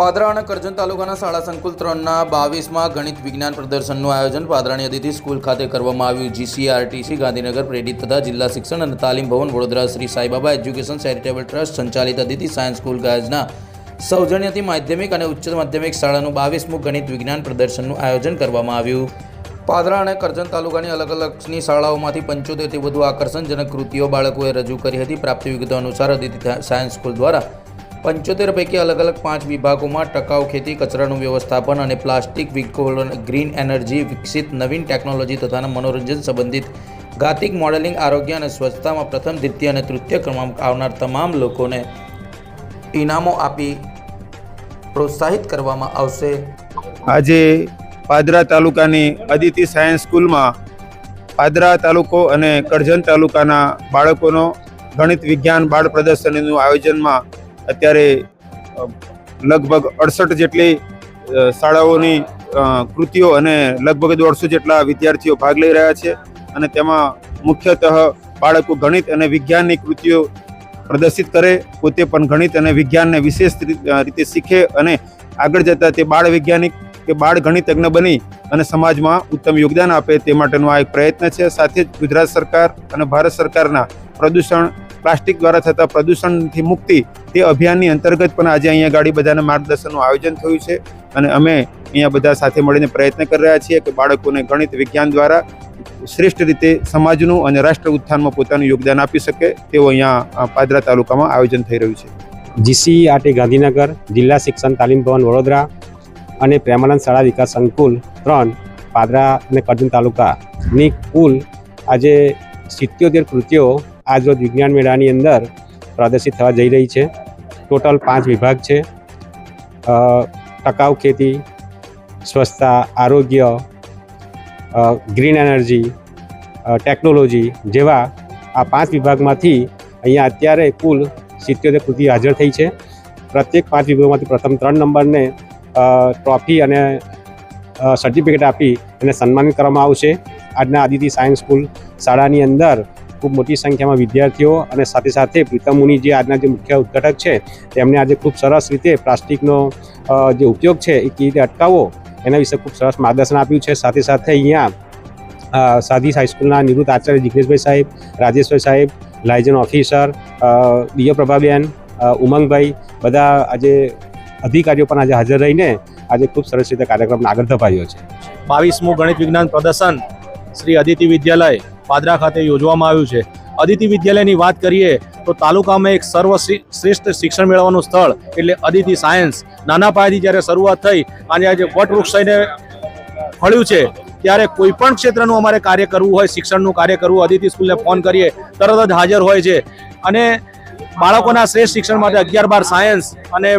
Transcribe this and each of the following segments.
પાદરા અને કરજણ તાલુકાના શાળા સંકુલ ત્રણના બાવીસમાં ગણિત વિજ્ઞાન પ્રદર્શનનું આયોજન. પાદરાની અતિથિ સ્કૂલ ખાતે કરવામાં આવ્યું. જીસીઆરટીસી, ગાંધીનગર, પ્રેરિત તથા જિલ્લા શિક્ષણ અને તાલીમ ભવન, Vadodara Shri Saibaba education charitable trust, સંચાલિત અતિથિ સાયન્સ સ્કૂલ ગાયજના સૌજન્યથી માધ્યમિક અને ઉચ્ચ માધ્યમિક શાળાનું બાવીસમું ગણિત વિજ્ઞાન પ્રદર્શનનું આયોજન કરવામાં આવ્યું. પાદરા અને કરજણ તાલુકાની અલગ અલગની શાળાઓમાંથી પંચોતેરથી વધુ આકર્ષણજનક કૃતિઓ બાળકોએ રજૂ કરી હતી. પ્રાપ્ત વિગતો અનુસાર અતિથિ સાયન્સ સ્કૂલ દ્વારા પંચોતેર પૈકી અલગ અલગ પાંચ વિભાગોમાં ટકાઉ ખેતી, કચરાનું વ્યવસ્થાપન અને પ્લાસ્ટિક વિકોલન, ગ્રીન એનર્જી વિકસિત નવીન ટેકનોલોજી તથા મનોરંજન સંબંધિત ગાતિક મોડેલિંગ, આરોગ્ય અને સ્વચ્છતામાં પ્રથમ, દ્વિતીય અને તૃતીય ક્રમાંક આવનાર તમામ લોકોને ઇનામો આપી પ્રોત્સાહિત કરવામાં આવશે. આજે પાદરા તાલુકાની અદિતિ સાયન્સ સ્કૂલમાં પાદરા તાલુકો અને કરજણ તાલુકાના બાળકોનો ગણિત વિજ્ઞાન બાળ પ્રદર્શનીનું આયોજનમાં અત્યારે લગભગ અડસઠ જેટલી શાળાઓની કૃતિઓ અને લગભગ દોઢસો જેટલા વિદ્યાર્થીઓ ભાગ લઈ રહ્યા છે અને તેમાં મુખ્યતઃ બાળકો ગણિત અને વિજ્ઞાનની કૃતિઓ પ્રદર્શિત કરે, પોતે પણ ગણિત અને વિજ્ઞાનને વિશેષ રીતે શીખે અને આગળ જતાં તે બાળ વૈજ્ઞાનિક કે બાળ ગણિતજ્ઞ બની અને સમાજમાં ઉત્તમ યોગદાન આપે તે માટેનો આ એક પ્રયત્ન છે. સાથે જ ગુજરાત સરકાર અને ભારત સરકારના પ્રદૂષણ પ્લાસ્ટિક દ્વારા થતા પ્રદૂષણથી મુક્તિ તે અભિયાનની અંતર્ગત પણ આજે અહીંયા ગાડી બધાના માર્ગદર્શનનું આયોજન થયું છે. અને અમે અહીંયા બધા સાથે મળીને પ્રયત્ન કરી રહ્યા છીએ કે બાળકોને ગણિત, વિજ્ઞાન દ્વારા શ્રેષ્ઠ રીતે સમાજનું અને રાષ્ટ્ર ઉત્થાનમાં પોતાનું યોગદાન આપી શકે તેવું અહીંયા પાદરા તાલુકામાં આયોજન થઈ રહ્યું છે. જીસીઆરટી ગાંધીનગર, જિલ્લા શિક્ષણ તાલીમ ભવન વડોદરા અને પ્રેમાનંદ શાળા વિકાસ સંકુલ ત્રણ, પાદરા અને કરજણ તાલુકાની કુલ આજે સિત્યોતેર કૃતિઓ આજરોજ વિજ્ઞાન મેળાની અંદર પ્રદર્શિત થવા જઈ રહી છે. ટોટલ પાંચ વિભાગ છે. ટકાઉ ખેતી, સ્વચ્છતા, આરોગ્ય ગ્રીન એનર્જી ટેકનોલોજી જેવા આ પાંચ વિભાગમાંથી અહીંયા અત્યારે કુલ સિત્યોતેર કૃતિ હાજર થઈ છે. પ્રત્યેક પાંચ વિભાગમાંથી પ્રથમ ત્રણ નંબરને ટ્રોફી અને સર્ટિફિકેટ આપી એને સન્માનિત કરવામાં આવશે. આજના આદિતિ સાયન્સ સ્કૂલ શાળાની અંદર ખૂબ મોટી સંખ્યામાં વિદ્યાર્થીઓ અને સાથે સાથે પ્રીતમ મુનિ જે આજના જે મુખ્ય ઉદ્ઘાટક છે તેમણે આજે ખૂબ સરસ રીતે પ્લાસ્ટિકનો જે ઉપયોગ છે, એ કેવી રીતે અટકાવવો, એના વિશે ખૂબ સરસ માર્ગદર્શન આપ્યું છે. સાથે સાથે અહીંયા સાધી હાઈસ્કૂલના નિવૃત્ત આચાર્ય જિગ્નેશભાઈ સાહેબ રાજેશભાઈ સાહેબ, લાયજન ઓફિસર દિયો પ્રભાબેન ઉમંગભાઈ, બધા આજે અધિકારીઓ પણ આજે હાજર રહીને આજે ખૂબ સરસ રીતે કાર્યક્રમને આગળ ધપાવ્યો છે. બાવીસમું ગણિત વિજ્ઞાન પ્રદર્શન શ્રી અદિતિ વિદ્યાલય પાદરા ખાતે યોજવામાં આવ્યું છે. અદિતિ વિદ્યાલયની વાત કરીએ તો તાલુકામાં એક સર્વ શ્રેષ્ઠ શિક્ષણ મેળવવાનું સ્થળ એટલે અદિતિ સાયન્સ. નાના પાયેથી જ્યારે શરૂઆત થઈ અને આજે વટવૃક્ષ થઈને ફળ્યું છે, ત્યારે કોઈ પણ ક્ષેત્રનું અમારે કાર્ય કરવું હોય, શિક્ષણનું કાર્ય કરવું, અદિતિ સ્કૂલને ફોન કરીએ, તરત જ હાજર હોય છે. અને બાળકોના શ્રેષ્ઠ શિક્ષણ માટે અગિયાર બાર સાયન્સ અને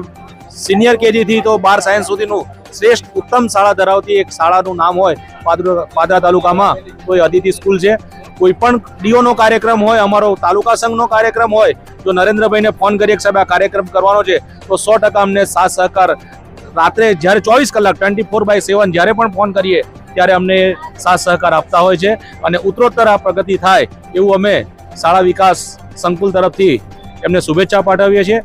સિનિયર કેજીથી તો બાર સાયન્સ સુધીનું શ્રેષ્ઠ ઉત્તમ શાળા ધરાવતી એક શાળાનું નામ હોય પાદરા તાલુકામાં, તો એ અદિતિ સ્કૂલ છે. કોઈ પણ ડીઓનો કાર્યક્રમ હોય, અમારો તાલુકા સંઘનો કાર્યક્રમ હોય જો નરેન્દ્રભાઈને ફોન કરીએ સાહેબ આ કાર્યક્રમ કરવાનો છે, તો સો ટકા અમને સાથ સહકાર. રાત્રે જ્યારે ચોવીસ કલાક ટ્વેન્ટી ફોર બાય સેવન જ્યારે પણ ફોન કરીએ, ત્યારે અમને સાથ સહકાર આપતા હોય છે અને ઉત્તરોત્તર આ પ્રગતિ થાય એવું અમે શાળા વિકાસ સંકુલ તરફથી એમને શુભેચ્છા પાઠવીએ છીએ.